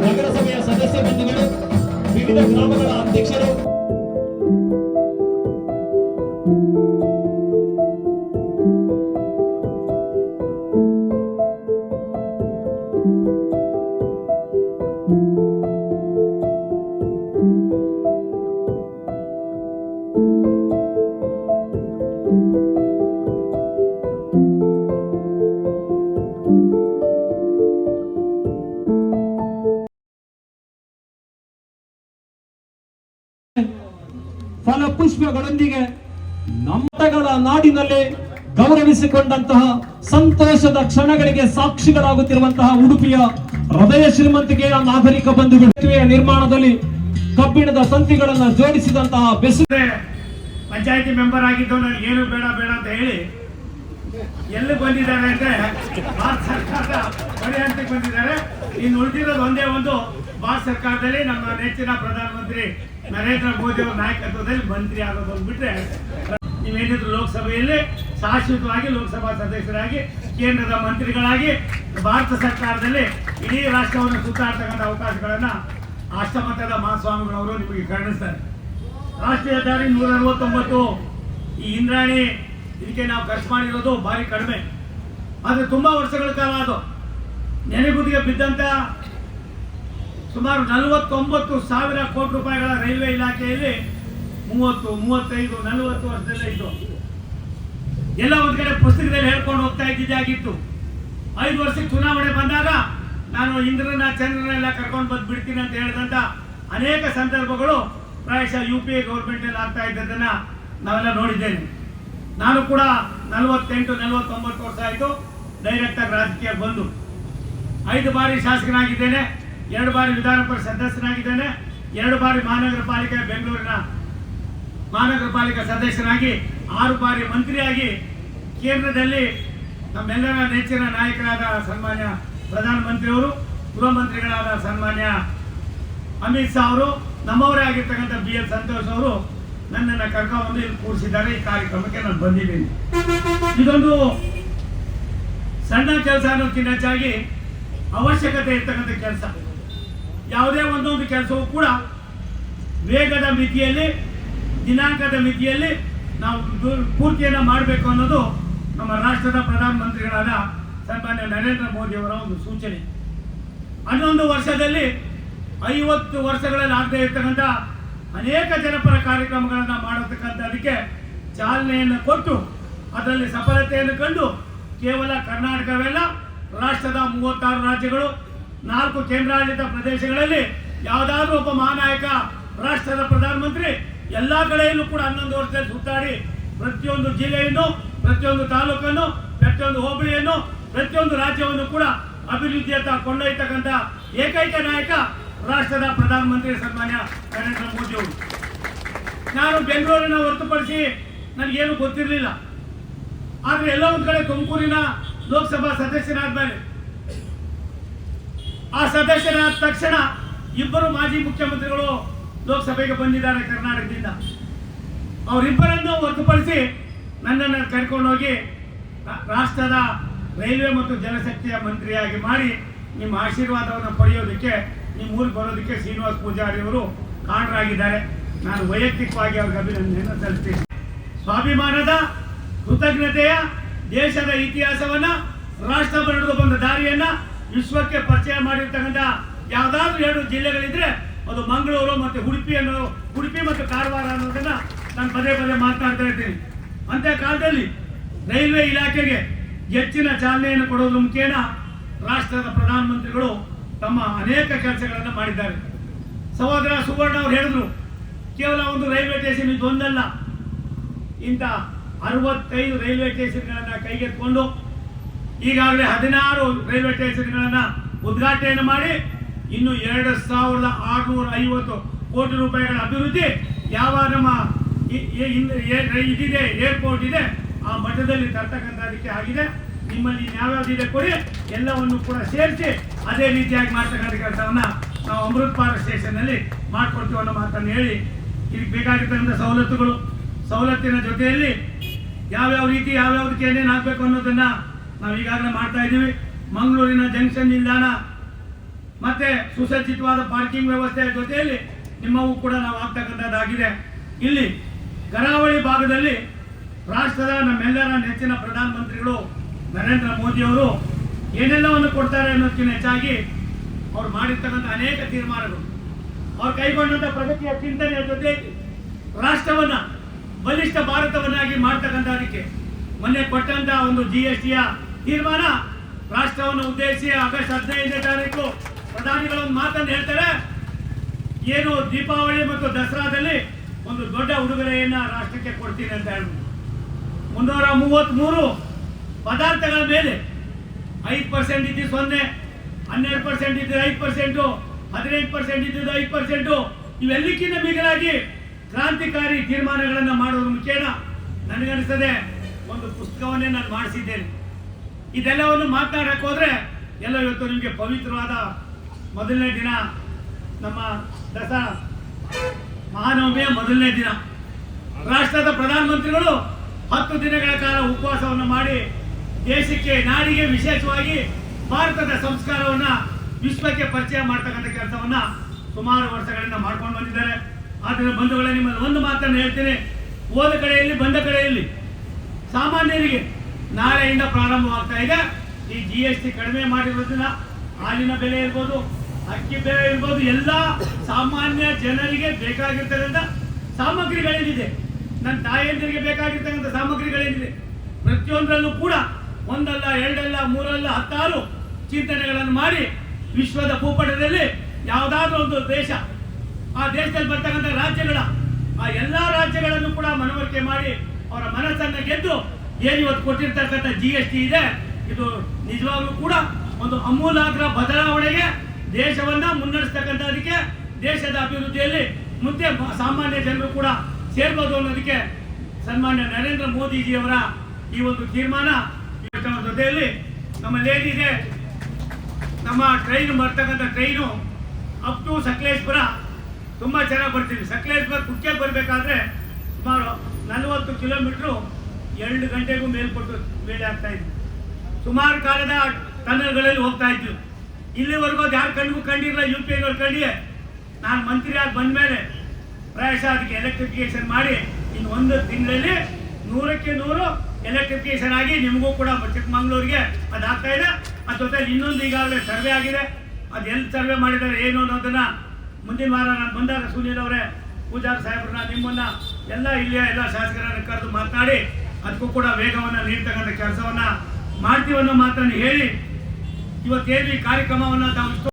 ನಗರಸಭೆಯ ಸದಸ್ಯ ಬಂಧುಗಳು ವಿವಿಧ ಗ್ರಾಮಗಳ ಅಧ್ಯಕ್ಷರು ಫಲಪುಷ್ಪಗಳೊಂದಿಗೆ ನಮ್ಮಗಳ ನಾಡಿನಲ್ಲಿ ಗೌರವಿಸಿಕೊಂಡಂತಹ ಸಂತೋಷದ ಕ್ಷಣಗಳಿಗೆ ಸಾಕ್ಷಿಗಳಾಗುತ್ತಿರುವಂತಹ ಉಡುಪಿಯ ಹೃದಯ ಶ್ರೀಮಂತಿಕೆಯ ನಾಗರಿಕ ಬಂಧುಗಳು ನಿರ್ಮಾಣದಲ್ಲಿ ಕಬ್ಬಿಣದ ತಂತಿಗಳನ್ನು ಜೋಡಿಸಿದಂತಹ ಬೆಸು ಪಂಚಾಯತಿ ಮೆಂಬರ್ ಆಗಿದ್ದು ನನಗೆ ಏನು ಬೇಡ ಬೇಡ ಅಂತ ಹೇಳಿ ಎಲ್ಲಿ ಬಂದಿದ್ದಾರೆ ಅಂದ್ರೆ ಬಂದಿದ್ದಾರೆ. ಇನ್ನು ಉಳಿದಿರೋದು ಒಂದೇ ಒಂದು ಭಾರತ ಸರ್ಕಾರದಲ್ಲಿ ನಮ್ಮ ನೆಚ್ಚಿನ ಪ್ರಧಾನಮಂತ್ರಿ ನರೇಂದ್ರ ಮೋದಿ ಅವರ ನಾಯಕತ್ವದಲ್ಲಿ ಮಂತ್ರಿ ಆಗೋದು ಅಂದ್ಬಿಟ್ರೆ ನೀವೇನಿದ್ರು ಲೋಕಸಭೆಯಲ್ಲಿ ಶಾಶ್ವತವಾಗಿ ಲೋಕಸಭಾ ಸದಸ್ಯರಾಗಿ, ಕೇಂದ್ರದ ಮಂತ್ರಿಗಳಾಗಿ ಭಾರತ ಸರ್ಕಾರದಲ್ಲಿ ಇಡೀ ರಾಷ್ಟ್ರವನ್ನು ಸುತ್ತಾಡ್ತಕ್ಕಂಥ ಅವಕಾಶಗಳನ್ನು ಅಷ್ಟಮಟ್ಟದ ಮಹಾಸ್ವಾಮಿಗಳವರು ನಿಮಗೆ ಕಾಣಿಸ್ತಾರೆ ರಾಷ್ಟ್ರೀಯ ದಾರಿ ನೂರ ಅರವತ್ತೊಂಬತ್ತು ಈ ಇಂದ್ರಾಣಿ ಇದಕ್ಕೆ ನಾವು ಖರ್ಚು ಮಾಡಿರೋದು ಭಾರಿ ಕಡಿಮೆ. ಆದರೆ ತುಂಬಾ ವರ್ಷಗಳ ಕಾಲ ಅದು. ನೆನೆಗುದಿಗೆ ಬಿದ್ದಂತ ಸುಮಾರು ನಲವತ್ತೊಂಬತ್ತು ಸಾವಿರ ಕೋಟಿ ರೂಪಾಯಿಗಳ ರೈಲ್ವೆ ಇಲಾಖೆಯಲ್ಲಿ ಮೂವತ್ತು, ಮೂವತ್ತೈದು, ನಲವತ್ತು ವರ್ಷದಲ್ಲೇ ಇತ್ತು ಎಲ್ಲ ಒಂದು ಕಡೆ ಪುಸ್ತಕದಲ್ಲಿ ಹೇಳ್ಕೊಂಡು ಹೋಗ್ತಾ ಇದ್ದಿದ್ದಾಗಿತ್ತು ಐದು ವರ್ಷಕ್ಕೆ ಚುನಾವಣೆ ಬಂದಾಗ ನಾನು ಇಂದ್ರನ ಚಂದ್ರನೆಲ್ಲ ಕರ್ಕೊಂಡು ಬಂದು ಬಿಡ್ತೀನಿ ಅಂತ ಹೇಳಿದಂತ ಅನೇಕ ಸಂದರ್ಭಗಳು ಪ್ರಾಯಶಃ ಯು ಪಿ ಎ ಗೌರ್ಮೆಂಟಲ್ಲಿ ಆಗ್ತಾ ಇದ್ದದನ್ನ ನಾವೆಲ್ಲ ನೋಡಿದ್ದೇನೆ ನಾನು ಕೂಡ ನಲವತ್ತೆಂಟು, ನಲವತ್ತೊಂಬತ್ತು ವರ್ಷ ಆಯಿತು ಡೈರೆಕ್ಟಾಗಿ ರಾಜಕೀಯ ಬಂದು. ಐದು ಬಾರಿ ಶಾಸಕನಾಗಿದ್ದೇನೆ. ಎರಡು ಬಾರಿ ವಿಧಾನ ಪರಿಷತ್ ಸದಸ್ಯನಾಗಿದ್ದೇನೆ, ಎರಡು ಬಾರಿ ಮಹಾನಗರ ಪಾಲಿಕೆ ಬೆಂಗಳೂರಿನ ಮಹಾನಗರ ಪಾಲಿಕೆ ಸದಸ್ಯನಾಗಿ, ಆರು ಬಾರಿ ಮಂತ್ರಿಯಾಗಿ ಕೇಂದ್ರದಲ್ಲಿ ನಮ್ಮೆಲ್ಲರ ನೆಚ್ಚಿನ ನಾಯಕರಾದ ಸನ್ಮಾನ್ಯ ಪ್ರಧಾನಮಂತ್ರಿಯವರು, ಗೃಹ ಮಂತ್ರಿಗಳಾದ ಸನ್ಮಾನ್ಯ ಅಮಿತ್ ಶಾ ಅವರು, ನಮ್ಮವರೇ ಆಗಿರ್ತಕ್ಕಂಥ ಬಿ ಎಲ್ ಸಂತೋಷ್ ಅವರು ನನ್ನನ್ನು ಕರ್ಕೊಂಡು ಇಲ್ಲಿ ಕೂರಿಸಿದ್ದಾರೆ ಈ ಕಾರ್ಯಕ್ರಮಕ್ಕೆ ನಾನು ಬಂದಿದ್ದೀನಿ. ಇದೊಂದು ಸಣ್ಣ ಕೆಲಸ ಅನ್ನೋದಕ್ಕಿಂತ ಹೆಚ್ಚಾಗಿ ಅವಶ್ಯಕತೆ ಇರ್ತಕ್ಕಂಥ ಕೆಲಸ. ಯಾವುದೇ ಒಂದೊಂದು ಕೆಲಸವೂ ಕೂಡ ವೇಗದ ಮಿತಿಯಲ್ಲಿ, ದಿನಾಂಕದ ಮಿತಿಯಲ್ಲಿ ನಾವು ಪೂರ್ತಿಯನ್ನು ಮಾಡಬೇಕು ಅನ್ನೋದು ನಮ್ಮ ರಾಷ್ಟ್ರದ ಪ್ರಧಾನಮಂತ್ರಿಗಳಾದ ಸನ್ಮಾನ್ಯ ನರೇಂದ್ರ ಮೋದಿಯವರ ಒಂದು ಸೂಚನೆ. ಹನ್ನೊಂದು ವರ್ಷದಲ್ಲಿ ಐವತ್ತು ವರ್ಷಗಳಲ್ಲಿ ಆಗದೆ ಇರ್ತಕ್ಕಂಥ ಅನೇಕ ಜನಪರ ಕಾರ್ಯಕ್ರಮಗಳನ್ನು ಮಾಡತಕ್ಕಂಥದಕ್ಕೆ ಚಾಲನೆಯನ್ನು ಕೊಟ್ಟು, ಅದರಲ್ಲಿ ಸಫಲತೆಯನ್ನು ಕಂಡು ಕೇವಲ ಕರ್ನಾಟಕವೆಲ್ಲ ರಾಷ್ಟ್ರದ ಮೂವತ್ತಾರು ರಾಜ್ಯಗಳು ನಾಲ್ಕು ಕೇಂದ್ರಾಡಳಿತ ಪ್ರದೇಶಗಳಲ್ಲಿ ಯಾವುದಾದ್ರೂ ಒಬ್ಬ ಮಹಾನಾಯಕ, ರಾಷ್ಟ್ರದ ಪ್ರಧಾನಮಂತ್ರಿ ಎಲ್ಲಾ ಕಡೆಯಲ್ಲೂ ಕೂಡ ಹನ್ನೊಂದು ವರ್ಷದಲ್ಲಿ ಸುತ್ತಾಡಿ ಪ್ರತಿಯೊಂದು ಜಿಲ್ಲೆಯನ್ನು, ಪ್ರತಿಯೊಂದು ತಾಲೂಕನ್ನು, ಪ್ರತಿಯೊಂದು ಹೋಬಳಿಯನ್ನು, ಪ್ರತಿಯೊಂದು ರಾಜ್ಯವನ್ನು ಕೂಡ ಅಭಿವೃದ್ಧಿಯತ್ತ ಕೊಂಡೊಯ್ತಕ್ಕಂಥ ಏಕೈಕ ನಾಯಕ ರಾಷ್ಟ್ರದ ಪ್ರಧಾನಮಂತ್ರಿ ಸನ್ಮಾನ್ಯ ನರೇಂದ್ರ ಮೋದಿ ಅವರು. ನಾನು ಬೆಂಗಳೂರಿನ ಹೊರತುಪಡಿಸಿ ನನಗೇನು ಗೊತ್ತಿರಲಿಲ್ಲ. ಆದರೆ ಎಲ್ಲ ಒಂದು ಕಡೆ ತುಮಕೂರಿನ ಲೋಕಸಭಾ ಸದಸ್ಯನಾದ್ಮೇಲೆ ಆ ಸದಸ್ಯರಾದ ತಕ್ಷಣ ಇಬ್ಬರು ಮಾಜಿ ಮುಖ್ಯಮಂತ್ರಿಗಳು ಲೋಕಸಭೆಗೆ ಬಂದಿದ್ದಾರೆ ಕರ್ನಾಟಕದಿಂದ. ಅವರಿಬ್ಬರನ್ನು ಹೊರತುಪಡಿಸಿ ನನ್ನನ್ನು ಕರ್ಕೊಂಡೋಗಿ ರಾಷ್ಟ್ರದ ರೈಲ್ವೆ ಮತ್ತು ಜಲಶಕ್ತಿಯ ಮಂತ್ರಿಯಾಗಿ ಮಾಡಿ ನಿಮ್ಮ ಆಶೀರ್ವಾದವನ್ನು ಪಡೆಯೋದಕ್ಕೆ, ನಿಮ್ಮ ಊರಿಗೆ ಬರೋದಕ್ಕೆ ಶ್ರೀನಿವಾಸ್ ಪೂಜಾರಿ ಅವರು ಕಾರಣರಾಗಿದ್ದಾರೆ ನಾನು ವೈಯಕ್ತಿಕವಾಗಿ ಅವ್ರಿಗೆ ಅಭಿನಂದನೆಯನ್ನು ಸಲ್ಲಿಸ್ತೀನಿ. ಸ್ವಾಭಿಮಾನದ ಕೃತಜ್ಞತೆಯ ದೇಶದ ಇತಿಹಾಸವನ್ನು ರಾಷ್ಟ್ರ ಬರೆದು ಬಂದ ದಾರಿಯನ್ನ ವಿಶ್ವಕ್ಕೆ ಪರಿಚಯ ಮಾಡಿರ್ತಕ್ಕಂಥ ಯಾವ್ದಾದ್ರು ಎರಡು ಜಿಲ್ಲೆಗಳಿದ್ರೆ ಅದು ಮಂಗಳೂರು ಮತ್ತು ಉಡುಪಿ ಅನ್ನೋ, ಉಡುಪಿ ಮತ್ತು ಕಾರವಾರ ಅನ್ನೋದನ್ನ ನಾನು ಪದೇ ಪದೇ ಮಾತನಾಡ್ತಾ ಇರ್ತೀನಿ ಅಂತ ಕಾಲದಲ್ಲಿ ರೈಲ್ವೆ ಇಲಾಖೆಗೆ ಹೆಚ್ಚಿನ ಚಾಲನೆಯನ್ನು ಕೊಡೋದ್ರ ಮುಖೇನ ರಾಷ್ಟ್ರದ ಪ್ರಧಾನಮಂತ್ರಿಗಳು ತಮ್ಮ ಅನೇಕ ಕೆಲಸಗಳನ್ನು ಮಾಡಿದ್ದಾರೆ. ಸಹೋದರ ಸುವರ್ಣ ಅವರು ಹೇಳಿದ್ರು, ಕೇವಲ ಒಂದು ರೈಲ್ವೆ ಸ್ಟೇಷನ್ ಇದೊಂದಲ್ಲ ಇಂಥ ಅರವತ್ತೈದು ರೈಲ್ವೆ ಸ್ಟೇಷನ್ಗಳನ್ನು ಕೈಗೆತ್ತಿಕೊಂಡು ಈಗಾಗಲೇ ಹದಿನಾರು ರೈಲ್ವೆ ಸ್ಟೇಷನ್ಗಳನ್ನು ಉದ್ಘಾಟನೆ ಮಾಡಿ ಇನ್ನು ಎರಡು ಸಾವಿರದ ಆರುನೂರ ಐವತ್ತು ಕೋಟಿ ರೂಪಾಯಿಗಳ ಅಭಿವೃದ್ಧಿ ಯಾವ ನಮ್ಮ ಇದಿದೆ, ಏರ್ಪೋರ್ಟ್ ಇದೆ, ಆ ಮಟ್ಟದಲ್ಲಿ ತರ್ತಕ್ಕಂಥದಕ್ಕೆ ಆಗಿದೆ. ನಿಮ್ಮಲ್ಲಿ ಇನ್ಯಾವ್ಯಾವ್ದಿದೆ ಕೊಡಿ, ಎಲ್ಲವನ್ನು ಕೂಡ ಸೇರಿಸಿ ಅದೇ ರೀತಿಯಾಗಿ ಮಾಡ್ತಕ್ಕಂಥ ಕೆಲಸವನ್ನ ನಾವು ಅಮೃತ್ಪಾರ ಸ್ಟೇಷನ್ನಲ್ಲಿ ಮಾಡ್ಕೊಡ್ತೀವಿ ಅನ್ನೋ ಮಾತನ್ನು ಹೇಳಿ ಇದಕ್ಕೆ ಬೇಕಾಗಿರ್ತಕ್ಕಂಥ ಸವಲತ್ತುಗಳು, ಸವಲತ್ತಿನ ಜೊತೆಯಲ್ಲಿ ಯಾವ್ಯಾವ ರೀತಿ ಯಾವ್ಯಾವ್ದಕ್ಕೆ ಏನೇನು ಆಗಬೇಕು ಅನ್ನೋದನ್ನ ನಾವು ಈಗಾಗಲೇ ಮಾಡ್ತಾ ಇದ್ದೀವಿ. ಮಂಗಳೂರಿನ ಜಂಕ್ಷನ್ ನಿಲ್ದಾಣ, ಮತ್ತೆ ಸುಸಜ್ಜಿತವಾದ ಪಾರ್ಕಿಂಗ್ ವ್ಯವಸ್ಥೆಯ ಜೊತೆಯಲ್ಲಿ ನಿಮ್ಮವೂ ಕೂಡ ನಾವು ಆಗ್ತಕ್ಕಂಥದ್ದಾಗಿದೆ. ಇಲ್ಲಿ ಕರಾವಳಿ ಭಾಗದಲ್ಲಿ ರಾಷ್ಟ್ರದ ನಮ್ಮೆಲ್ಲರ ನೆಚ್ಚಿನ ಪ್ರಧಾನಮಂತ್ರಿಗಳು ನರೇಂದ್ರ ಮೋದಿಯವರು ಏನೆಲ್ಲವನ್ನು ಕೊಡ್ತಾರೆ ಅನ್ನೋದಕ್ಕಿಂತ ಹೆಚ್ಚಾಗಿ ಅವ್ರು ಮಾಡಿರ್ತಕ್ಕಂಥ ಅನೇಕ ತೀರ್ಮಾನಗಳು. ಅವ್ರು ಕೈಗೊಂಡಂಥ ಪ್ರಗತಿಯ ಚಿಂತನೆಯ ಜೊತೆ ರಾಷ್ಟ್ರವನ್ನ, ಬಲಿಷ್ಠ ಭಾರತವನ್ನಾಗಿ ಮಾಡ್ತಕ್ಕಂಥದಕ್ಕೆ ಮೊನ್ನೆ ಕೊಟ್ಟಂತ ಒಂದು ಜಿ ಎಸ್ ಟಿಯ ತೀರ್ಮಾನ ರಾಷ್ಟ್ರವನ್ನು ಉದ್ದೇಶಿಸಿ ಆಗಸ್ಟ್ ಹದಿನೈದನೇ ತಾರೀಕು ಪ್ರಧಾನಿಗಳು ಮಾತನ್ನು ಹೇಳ್ತಾರೆ. ಏನು ದೀಪಾವಳಿ ಮತ್ತು ದಸರಾದಲ್ಲಿ ಒಂದು ದೊಡ್ಡ ಉಡುಗೊರೆಯನ್ನ ರಾಷ್ಟ್ರಕ್ಕೆ ಕೊಡ್ತೀನಿ ಅಂತ ಹೇಳ್ಬಿಟ್ಟು ಮುನ್ನೂರ ಮೂವತ್ತ್ಮೂರು ಪದಾರ್ಥಗಳ ಮೇಲೆ ಐದು ಪರ್ಸೆಂಟ್ ಇದ್ದು ಸೊನ್ನೆ, ಹನ್ನೆರಡು ಪರ್ಸೆಂಟ್ ಇದ್ದು ಐದು ಪರ್ಸೆಂಟು ಹದಿನೈದು ಪರ್ಸೆಂಟ್ ಇದ್ದು ಐದು ಪರ್ಸೆಂಟು, ಇವೆಲ್ಲಕ್ಕಿಂತ ಮಿಗಿಲಾಗಿ ಕ್ರಾಂತಿಕಾರಿ ತೀರ್ಮಾನಗಳನ್ನು ಮಾಡೋದ್ರ ಮುಖೇನ ನನಗನಿಸದೆ ಒಂದು ಪುಸ್ತಕವನ್ನೇ ನಾನು ಮಾಡಿಸಿದ್ದೇನೆ. ಇದೆಲ್ಲವನ್ನು ಮಾತನಾಡಕ್ಕೆ ಹೋದ್ರೆ ಎಲ್ಲ ಇವತ್ತು ನಿಮಗೆ ಪವಿತ್ರವಾದ ಮೊದಲನೇ ದಿನ, ನಮ್ಮ ದಸರಾ ಮಹಾನವಮಿಯ ಮೊದಲನೇ ದಿನ. ರಾಷ್ಟ್ರದ ಪ್ರಧಾನಮಂತ್ರಿಗಳು ಹತ್ತು ದಿನಗಳ ಕಾಲ ಉಪವಾಸವನ್ನು ಮಾಡಿ ದೇಶಕ್ಕೆ, ನಾಡಿಗೆ ವಿಶೇಷವಾಗಿ ಭಾರತದ ಸಂಸ್ಕಾರವನ್ನ ವಿಶ್ವಕ್ಕೆ ಪರಿಚಯ ಮಾಡ್ತಕ್ಕಂಥ ಕೆಲಸವನ್ನ ಸುಮಾರು ವರ್ಷಗಳಿಂದ ಮಾಡ್ಕೊಂಡು ಬಂದಿದ್ದಾರೆ. ಆದರೆ ಬಂಧುಗಳೇ, ನಿಮ್ಮಲ್ಲಿ ಒಂದು ಮಾತನ್ನು ಹೇಳ್ತೀನಿ. ಹೋದ ಕಡೆಯಲ್ಲಿ ಬಂದ ಕಡೆಯಲ್ಲಿ ಸಾಮಾನ್ಯರಿಗೆ ನಾಳೆಯಿಂದ ಪ್ರಾರಂಭವಾಗ್ತಾ ಇದೆ. ಈ ಜಿ ಎಸ್ ಟಿ ಕಡಿಮೆ ಮಾಡಿರೋದ್ರಿಂದ ಹಾಲಿನ ಬೆಲೆ ಇರ್ಬೋದು, ಅಕ್ಕಿ ಬೆಲೆ ಇರ್ಬೋದು, ಎಲ್ಲ ಸಾಮಾನ್ಯ ಜನರಿಗೆ ಬೇಕಾಗಿರ್ತಕ್ಕಂಥ ಸಾಮಗ್ರಿಗಳೇನಿದೆ. ನನ್ನ ತಾಯಿಯಂದಿರಿಗೆ ಬೇಕಾಗಿರ್ತಕ್ಕಂಥ ಸಾಮಗ್ರಿಗಳೇನಿದೆ. ಪ್ರತಿಯೊಂದರಲ್ಲೂ ಕೂಡ ಒಂದಲ್ಲ, ಎರಡಲ್ಲ, ಮೂರಲ್ಲ, ಹತ್ತಾರು ಚಿಂತನೆಗಳನ್ನು ಮಾಡಿ ವಿಶ್ವದ ಭೂಪಟದಲ್ಲಿ ಯಾವುದಾದ್ರೂ ಒಂದು ದೇಶ, ಆ ದೇಶದಲ್ಲಿ ಬರ್ತಕ್ಕಂಥ ರಾಜ್ಯಗಳ, ಆ ಎಲ್ಲ ರಾಜ್ಯಗಳನ್ನು ಕೂಡ ಮನವರಿಕೆ ಮಾಡಿ ಅವರ ಮನಸ್ಸನ್ನು ಗೆದ್ದು ಏನು ಇವತ್ತು ಕೊಟ್ಟಿರ್ತಕ್ಕಂಥ ಜಿ ಎಸ್ ಟಿ ಇದೆ, ಇದು ನಿಜವಾಗ್ಲೂ ಕೂಡ ಒಂದು ಅಮೂಲಾಗ್ರ ಬದಲಾವಣೆಗೆ ದೇಶವನ್ನ ಮುನ್ನಡೆಸ್ತಕ್ಕಂಥದಕ್ಕೆ ದೇಶದ ಅಭಿವೃದ್ಧಿಯಲ್ಲಿ ಮುಂದೆ ಸಾಮಾನ್ಯ ಜನರು ಕೂಡ ಸೇರ್ಬೋದು ಅನ್ನೋದಕ್ಕೆ ಸನ್ಮಾನ್ಯ ನರೇಂದ್ರ ಮೋದಿಜಿಯವರ ಈ ಒಂದು ತೀರ್ಮಾನ ಜೊತೆಯಲ್ಲಿ ನಮ್ಮಲ್ಲಿ ಏನಿದೆ ನಮ್ಮ ಟ್ರೈನ್ ಬರ್ತಕ್ಕಂಥ ಟ್ರೈನು ಅಪ್ ಟು ಸಕಲೇಶ್ಪುರ. ತುಂಬ ಚೆನ್ನಾಗಿ ಬರ್ತೀವಿ. ಸಕಲೇಶ್ಪುರ, ಕುಕ್ಕೆ ಬರಬೇಕಾದ್ರೆ ಸುಮಾರು ನಲವತ್ತು ಕಿಲೋಮೀಟ್ರು ಎರಡು ಗಂಟೆಗೂ ಮೇಲ್ಪಟ್ಟು ಮೇಲೆ ಆಗ್ತಾ ಇದ್ವಿ. ಸುಮಾರು ಕಾಲದ ಟನಲ್ಗಳಲ್ಲಿ ಹೋಗ್ತಾ ಇದ್ವಿ. ಇಲ್ಲಿವರೆಗೂ ಅದು ಯಾರು ಕಂಡಿರಲ್ಲ ಯು ಪಿ ಐಗಳು ಕಂಡಿಯೇ. ನಾನು ಮಂತ್ರಿ ಆಗಿ ಬಂದ ಮೇಲೆ ಪ್ರಾಯಶಃ ಅದಕ್ಕೆ ಎಲೆಕ್ಟ್ರಿಫಿಕೇಶನ್ ಮಾಡಿ ಇನ್ನು ಒಂದು ತಿಂಗಳಲ್ಲಿ ನೂರಕ್ಕೆ ನೂರು ಎಲೆಕ್ಟ್ರಿಫಿಕೇಶನ್ ಆಗಿ ನಿಮಗೂ ಕೂಡ ಚಿಕ್ಕಮಂಗ್ಳೂರಿಗೆ ಅದು ಆಗ್ತಾ ಇದೆ. ಅದ್ರ ಜೊತೆ ಇನ್ನೊಂದು ಈಗಾಗಲೇ ಸರ್ವೆ ಆಗಿದೆ. ಅದು ಎಲ್ಲಿ ಸರ್ವೆ ಮಾಡಿದ್ದಾರೆ, ಏನು ಅನ್ನೋದನ್ನು ಮುಂದಿನ ವಾರ ನಾನು ಬಂದಾಗ ಸುನೀಲ್ ಅವರೇ, ಪೂಜಾರ್ ಸಾಹೇಬ್ರನ್ನ ನಿಮ್ಮನ್ನ ಎಲ್ಲ ಇಲ್ಲಿಯ ಎಲ್ಲ ಶಾಸಕರನ್ನು ಕರೆದು ಮಾತನಾಡಿ ಅದಕ್ಕೂ ಕೂಡ ವೇಗವನ್ನು ನೀಡ್ತಕ್ಕಂಥ ಕೆಲಸವನ್ನ ಮಾಡ್ತೀವನ್ನೋ ಮಾತ್ರ ಹೇಳಿ ಇವತ್ತೇನು ಈ ಕಾರ್ಯಕ್ರಮವನ್ನು ತಾವು